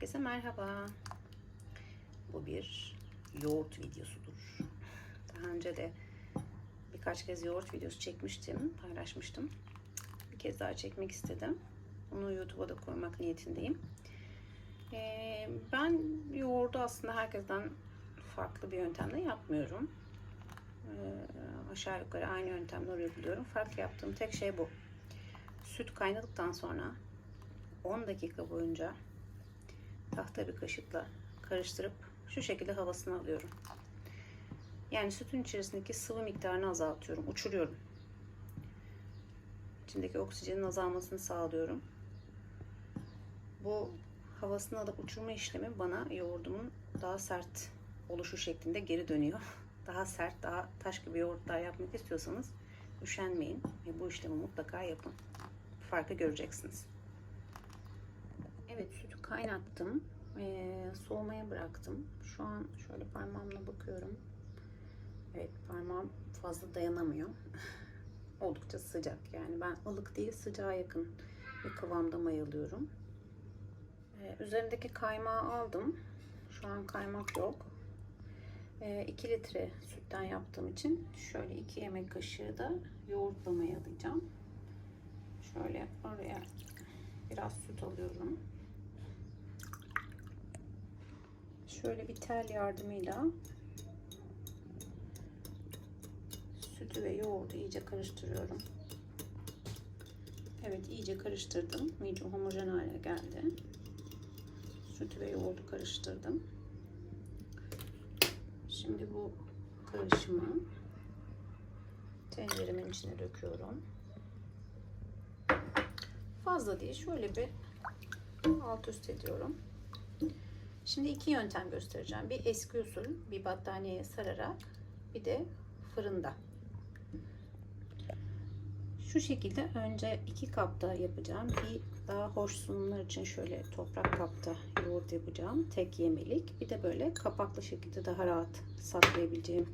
Herkese merhaba. Bu bir yoğurt videosudur. Daha önce de birkaç kez yoğurt videosu çekmiştim, paylaşmıştım. Bir kez daha çekmek istedim. Onu YouTube'a da koymak niyetindeyim. Ee, ben yoğurdu aslında herkesten farklı bir yöntemle yapmıyorum. Ee, aşağı yukarı aynı yöntemle uyguluyorum. Farklı yaptığım tek şey bu. Süt kaynadıktan sonra 10 dakika boyunca tahta bir kaşıkla karıştırıp şu şekilde havasını alıyorum. Yani sütün içerisindeki sıvı miktarını azaltıyorum, uçuruyorum. İçindeki oksijenin azalmasını sağlıyorum. Bu havasını alıp uçurma işlemi bana yoğurdumun daha sert oluşu şeklinde geri dönüyor. Daha sert, daha taş gibi yoğurtlar yapmak istiyorsanız üşenmeyin ve bu işlemi mutlaka yapın. Farkı göreceksiniz. Sütü kaynattım. Ee, soğumaya bıraktım. Şu an şöyle parmağımla bakıyorum. Evet parmağım fazla dayanamıyor. Oldukça sıcak yani ben ılık değil sıcağa yakın bir kıvamda mayalıyorum. Ee, üzerindeki kaymağı aldım. Şu an kaymak yok. 2 litre sütten yaptığım için şöyle 2 yemek kaşığı da yoğurtla mayalayacağım. Şöyle oraya biraz süt alıyorum. Şöyle bir tel yardımıyla sütü ve yoğurdu iyice karıştırıyorum. Evet iyice karıştırdım. İyice homojen hale geldi. Sütü ve yoğurdu karıştırdım. Şimdi bu karışımı tenceremin içine döküyorum. Fazla değil. Şöyle bir alt üst ediyorum. Şimdi iki yöntem göstereceğim. Bir eski usul bir battaniyeye sararak bir de fırında. Şu şekilde önce iki kapta yapacağım. Bir daha hoş sunumlar için şöyle toprak kapta yoğurt yapacağım. Tek yemelik. Bir de böyle kapaklı şekilde daha rahat saklayabileceğim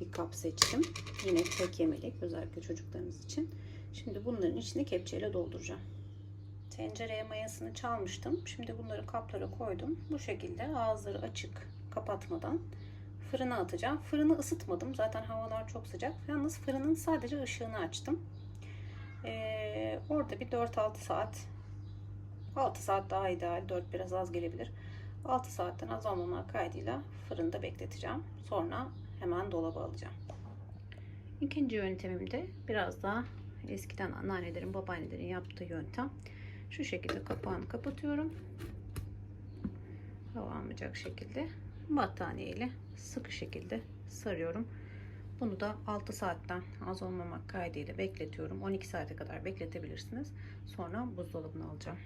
bir kap seçtim. Yine tek yemelik özellikle çocuklarımız için. Şimdi bunların içine kepçeyle dolduracağım. Tencereye mayasını çalmıştım. Şimdi bunları kaplara koydum. Bu şekilde ağızları açık kapatmadan fırına atacağım. Fırını ısıtmadım. Zaten havalar çok sıcak. Yalnız fırının sadece ışığını açtım. Ee, orada bir 4-6 saat 6 saat daha ideal. 4 biraz az gelebilir. 6 saatten az olmamak kaydıyla fırında bekleteceğim. Sonra hemen dolaba alacağım. İkinci yöntemim de biraz daha eskiden anneannelerin, babaannelerin yaptığı yöntem. Şu şekilde kapağını kapatıyorum. Hava almayacak şekilde battaniye ile sıkı şekilde sarıyorum. Bunu da 6 saatten az olmamak kaydıyla bekletiyorum. 12 saate kadar bekletebilirsiniz. Sonra buzdolabına alacağım.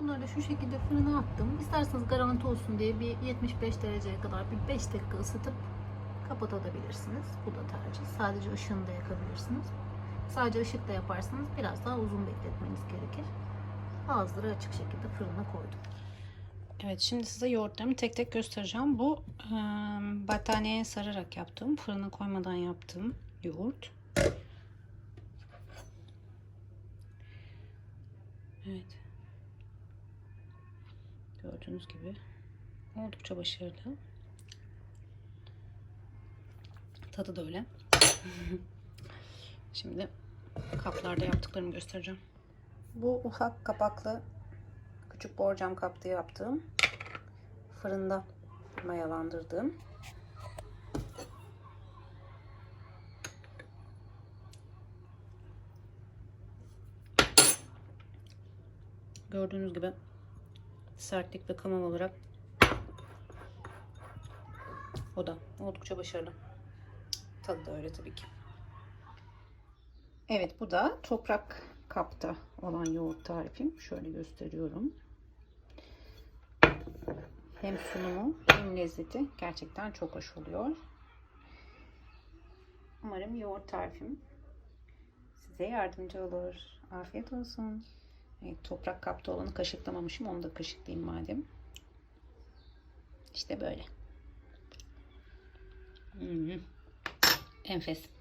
Bunları şu şekilde fırına attım. İsterseniz garanti olsun diye bir 75 dereceye kadar bir 5 dakika ısıtıp kapatabilirsiniz. Bu da tercih. Sadece ışığını yakabilirsiniz. Sadece ışıkla yaparsanız biraz daha uzun bekletmeniz gerekir. Ağızları açık şekilde fırına koydum. Evet şimdi size yoğurtlarımı tek tek göstereceğim. Bu e, battaniyeye sararak yaptığım, fırına koymadan yaptığım yoğurt. Evet. Gördüğünüz gibi oldukça başarılı. Tadı da öyle. Şimdi kaplarda yaptıklarımı göstereceğim. Bu ufak kapaklı küçük borcam kapta yaptığım fırında mayalandırdığım gördüğünüz gibi sertlik ve kıvam olarak o da oldukça başarılı. Tadı da öyle tabii ki. Evet bu da toprak kapta olan yoğurt tarifim. Şöyle gösteriyorum. Hem sunumu hem lezzeti gerçekten çok hoş oluyor. Umarım yoğurt tarifim size yardımcı olur. Afiyet olsun. Evet, toprak kapta olanı kaşıklamamışım. Onu da kaşıklayayım madem. İşte böyle. Hmm. Enfes.